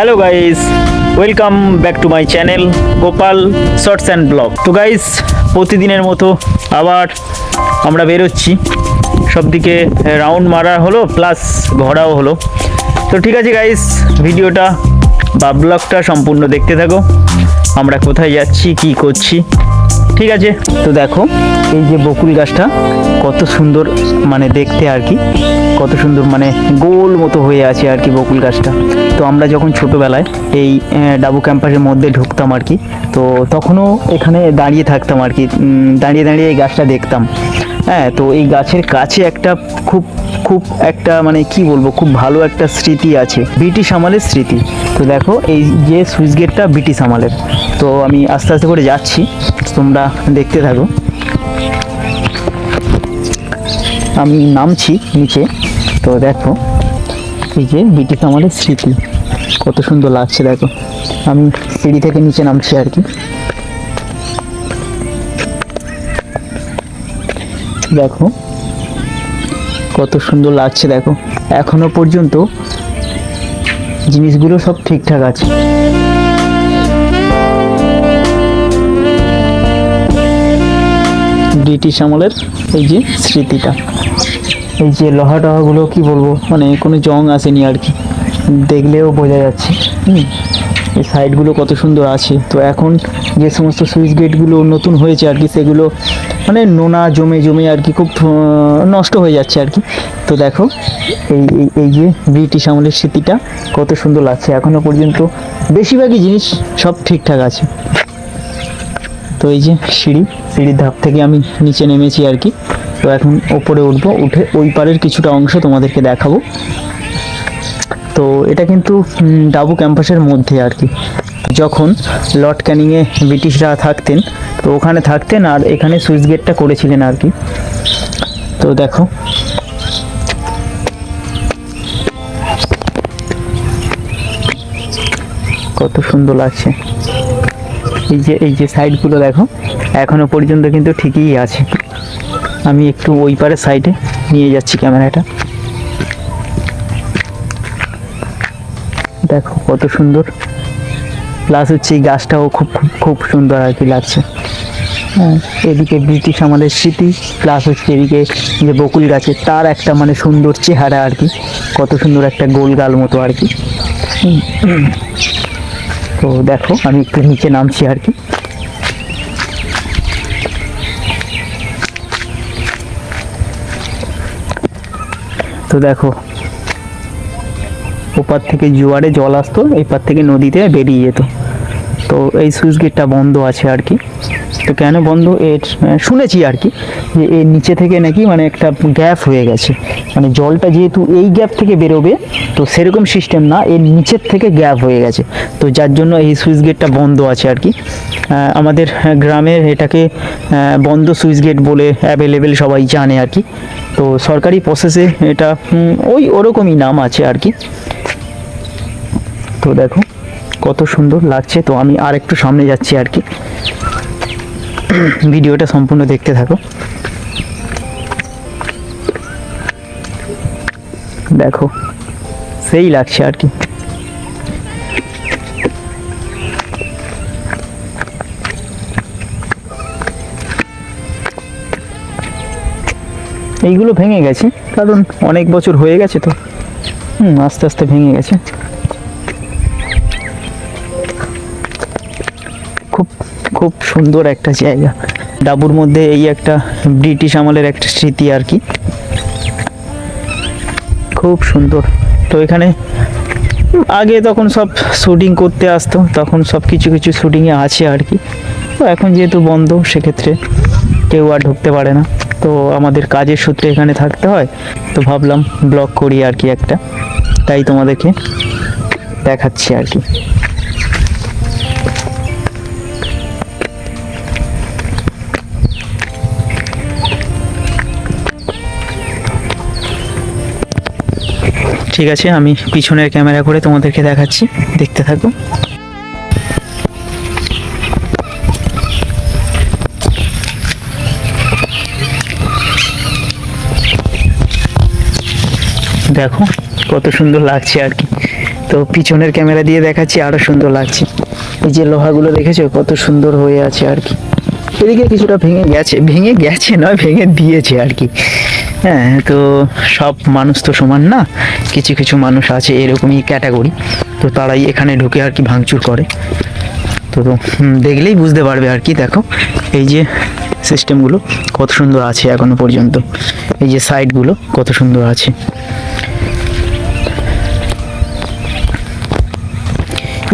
Hello guys welcome back to my channel Gopal shorts and blog তো guys প্রতিদিনের মতো আবার আমরা বেরোচ্ছি। সব দিকে রাউন্ড মারা হলো প্লাস ঘোরাও হলো। তো ঠিক আছে গাইস ভিডিওটা বা ব্লগটা সম্পূর্ণ দেখতে থাকো। আমরা কোথায় যাচ্ছি, কি করছি। ঠিক আছে, তো দেখো, এই যে বকুল গাছটা কত সুন্দর মানে দেখতে আর কি। কত সুন্দর মানে গোল মতো হয়ে আছে আর কি বকুল গাছটা। তো আমরা যখন ছোটোবেলায় এই ডাবু ক্যাম্পাসের মধ্যে ঢুকতাম আর কি, তো তখনও এখানে দাঁড়িয়ে থাকতাম আর কি দাঁড়িয়ে দাঁড়িয়ে এই গাছটা দেখতাম। হ্যাঁ তো এই গাছের কাছে একটা খুব খুব একটা মানে কি বলব, খুব ভালো একটা স্মৃতি আছে, ব্রিটিশ আমলের স্মৃতি। তো দেখো, এই যে সুইচ গেটটা ব্রিটিশ আমলের। তো আমি আস্তে আস্তে করে যাচ্ছি, তোমরা দেখতে থাকো। আমি নামছি নিচে। তো দেখো, এই যে ব্রিটিশ আমলের স্মৃতি, কত সুন্দর লাগছে দেখো। আমি সিঁড়ি থেকে নিচে নামছি আর কি। দেখো, কত সুন্দর লাগছে দেখো। এখনও পর্যন্ত জিনিসগুলো সব ঠিকঠাক আছে। ব্রিটিশ আমলের এই যে স্মৃতিটা। এই যে লোহা টহাগুলো কি বলব মানে কোনো জং আসেনি আর কি। দেখলেও বোঝা যাচ্ছে। হুম, এই সাইডগুলো কত সুন্দর আছে। তো এখন যে সমস্ত সুইচ গেটগুলো নতুন হয়েছে আর কি, সেগুলো মানে নোনা জমে জমে আর কি খুব নষ্ট হয়ে যাচ্ছে আর কি। তো দেখো, এই, এই- যে ব্রিটিশ আমলের স্মৃতিটা কত সুন্দর লাগছে। এখনও পর্যন্ত বেশিরভাগই জিনিস সব ঠিকঠাক আছে। তো এই যে সিঁড়ি, সিঁড়ির ধাপ থেকে আমি নিচে নেমেছি আর কি। তো এখন ওপরে উঠবো, উঠে ওই পারের কিছুটা অংশ তোমাদেরকে দেখাবো। তো এটা কিন্তু ডাবু ক্যাম্পাসের মধ্যে আর কি। যখন লর্ড ক্যানিংয়ে ব্রিটিশরা থাকতেন, তো ওখানে থাকতেন আর এখানে সুইচ গেটটা করেছিলেন আর কি। তো দেখো। কত সুন্দর লাগছে। এই যে এই যে সাইডগুলো দেখো, এখনও পর্যন্ত কিন্তু ঠিকই আছে। আমি একটু ওই পারে সাইডে নিয়ে যাচ্ছি ক্যামেরাটা। দেখো কত সুন্দর। প্লাস হচ্ছে এই গাছটাও খুব খুব সুন্দর আর কি লাগছে। হ্যাঁ এদিকে ব্রিটিশ আমাদের স্মৃতি প্লাস হচ্ছে এদিকে যে বকুল গাছে তার একটা মানে সুন্দর চেহারা আর কি। কত সুন্দর একটা গোল গাল মতো আর কি। তো দেখো, আমি একটু নিচে নামছি আর কি। তো দেখো, ওপার থেকে জোয়ারে জল আসতো এপার পার থেকে নদীতে বেরিয়ে যেত। তো এই সুইচ গেটটা বন্ধ আছে আর কি। তো কেন বন্ধ? এর শুনেছি আর কি যে এর নিচে থেকে নাকি মানে একটা গ্যাপ হয়ে গেছে। মানে জলটা যেহেতু এই গ্যাপ থেকে বেরোবে, তো সেরকম সিস্টেম না, এর নিচের থেকে গ্যাপ হয়ে গেছে। তো যার জন্য এই সুইচ গেটটা বন্ধ আছে আর কি। আমাদের গ্রামের এটাকে বন্ধ সুইচ গেট বলে অ্যাভেলেবেল সবাই জানে আর কি। তো সরকারি প্রসেসে এটা ওই ওরকমই নাম আছে আর কি। তো দেখো, কত সুন্দর লাগছে। তো আমি আর একটু সামনে যাচ্ছি আর কি। ভিডিওটা সম্পূর্ণ দেখতে থাকো। দেখো, সেই লাগছে আর কি। এইগুলো ভেঙে গেছে, কারণ অনেক বছর হয়ে গেছে তো। হুম, আস্তে আস্তে ভেঙে গেছে। খুব সুন্দর একটা জায়গা। ডাবুর মধ্যে এই একটা ব্রিটিশ আমলের একটা স্মৃতি আর কি। খুব সুন্দর। তো এখানে আগে তখন সব শুটিং করতে আসতো, তখন সব কিছু কিছু শুটিংয়ে আছে আর কি। তো এখন যেহেতু বন্ধ, সেক্ষেত্রে কেউ আর ঢুকতে পারে না। তো আমাদের কাজের সূত্রে এখানে থাকতে হয়। তো ভাবলাম ব্লগ করি আর কি একটা। তাই তোমাদেরকে দেখাচ্ছি আর কি। ঠিক আছে, আমি পিছনের ক্যামেরা করে তোমাদেরকে দেখাচ্ছি। দেখতে থাকো। দেখো, কত সুন্দর লাগছে আর কি। তো পিছনের ক্যামেরা দিয়ে দেখাচ্ছি, আরও সুন্দর লাগছে। এই যে লোহাগুলো দেখেছ, কত সুন্দর হয়ে আছে আর কি। এদিকে কিছুটা ভেঙে গেছে ভেঙে গেছে নয়, ভেঙে দিয়েছে আর কি। হ্যাঁ তো সব মানুষ তো সমান না? কিছু কিছু মানুষ আছে এরকমই ক্যাটাগরি তো তারাই এখানে ঢুকে আর কি ভাঙচুর করে। তো তো, দেখলেই বুঝতে পারবে আর কি দেখো। এই যে সিস্টেমগুলো কত সুন্দর আছে এখনও পর্যন্ত। এই যে সাইডগুলো কত সুন্দর আছে।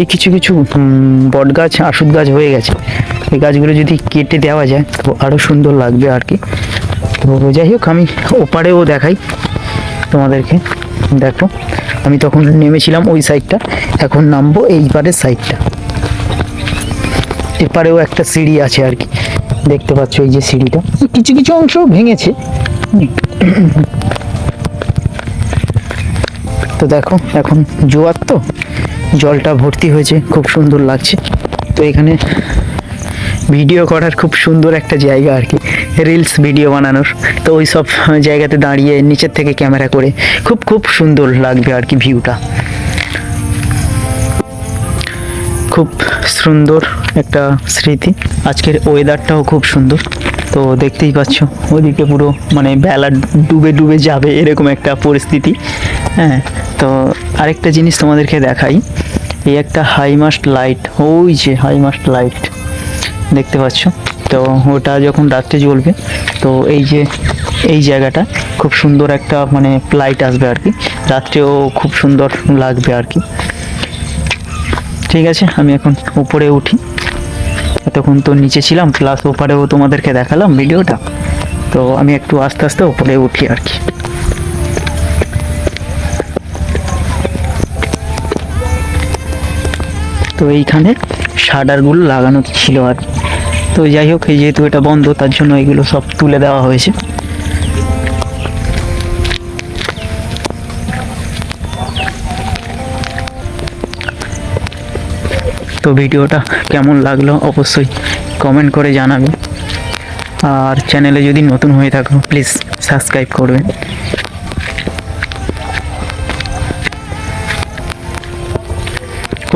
এই কিছু কিছু বট গাছ আশুদ গাছ হয়ে গেছে। এই গাছগুলো যদি কেটে দেওয়া যায় তো আরও সুন্দর লাগবে আর কি। তো যাই হোক, আমি ওপারেও দেখাই তোমাদেরকে। দেখো, আমি তখন নেমেছিলাম ওই সাইডটা এখন নামবো এই পারের সাইডটা এপারেও একটা সিঁড়ি আছে আর কি, দেখতে পাচ্ছ এই যে সিঁড়িটা। কিছু কিছু অংশ ভেঙেছে। তো দেখো, এখন জোয়ার তো, জলটা ভর্তি হয়েছে, খুব সুন্দর লাগছে। তো এখানে ভিডিও করার খুব সুন্দর একটা জায়গা আর কি রিলস ভিডিও বানানোর। তো ওই সব জায়গাতে দাঁড়িয়ে নিচের থেকে ক্যামেরা করে খুব খুব সুন্দর লাগবে আর কি ভিউটা খুব সুন্দর একটা স্মৃতি। আজকের ওয়েদারটাও খুব সুন্দর। তো দেখতেই পাচ্ছ, ওদিকে পুরো মানে বেলা ডুবে ডুবে যাবে এরকম একটা পরিস্থিতি। হ্যাঁ তো আরেকটা জিনিস তোমাদেরকে দেখাই। এই একটা হাইমাস্ট লাইট ওই যে হাইমাস্ট লাইট দেখতে পাচ্ছ। তো ওটা যখন রাত্রে জ্বলবে, তো এই যে, এই জায়গাটা খুব সুন্দর একটা মানে লাইট আসবে আর কি। রাত্রেও খুব সুন্দর লাগবে আর কি। ঠিক আছে, আমি এখন উপরে উঠি। এতক্ষণ তো নিচে ছিলাম প্লাস ওপারেও তোমাদেরকে দেখালাম ভিডিওটা। তো আমি একটু আস্তে আস্তে উপরে উঠি আর কি। তো এইখানে শাটারগুলো লাগানো ছিল আর। তো যাই হোক যেহেতু এটা বন্ধ, তার জন্য এগুলো সব তুলে দেওয়া হয়েছে। তো ভিডিওটা কেমন লাগল অবশ্যই কমেন্ট করে জানাবে আর চ্যানেলে যদি নতুন হয়ে থাকো প্লিজ সাবস্ক্রাইব করবেন।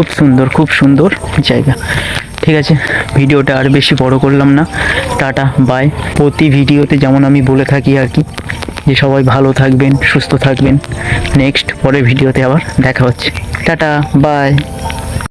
খুব সুন্দর খুব সুন্দর জায়গা। ঠিক আছে? ভিডিওটা আর বেশি বড় করলাম না। Tata, bye. প্রতি ভিডিওতে যেমন আমি বলে থাকি আর কি, যে সবাই ভালো থাকবেন, সুস্থ থাকবেন। নেক্সট পরের ভিডিওতে আবার দেখা হচ্ছে। Tata, bye.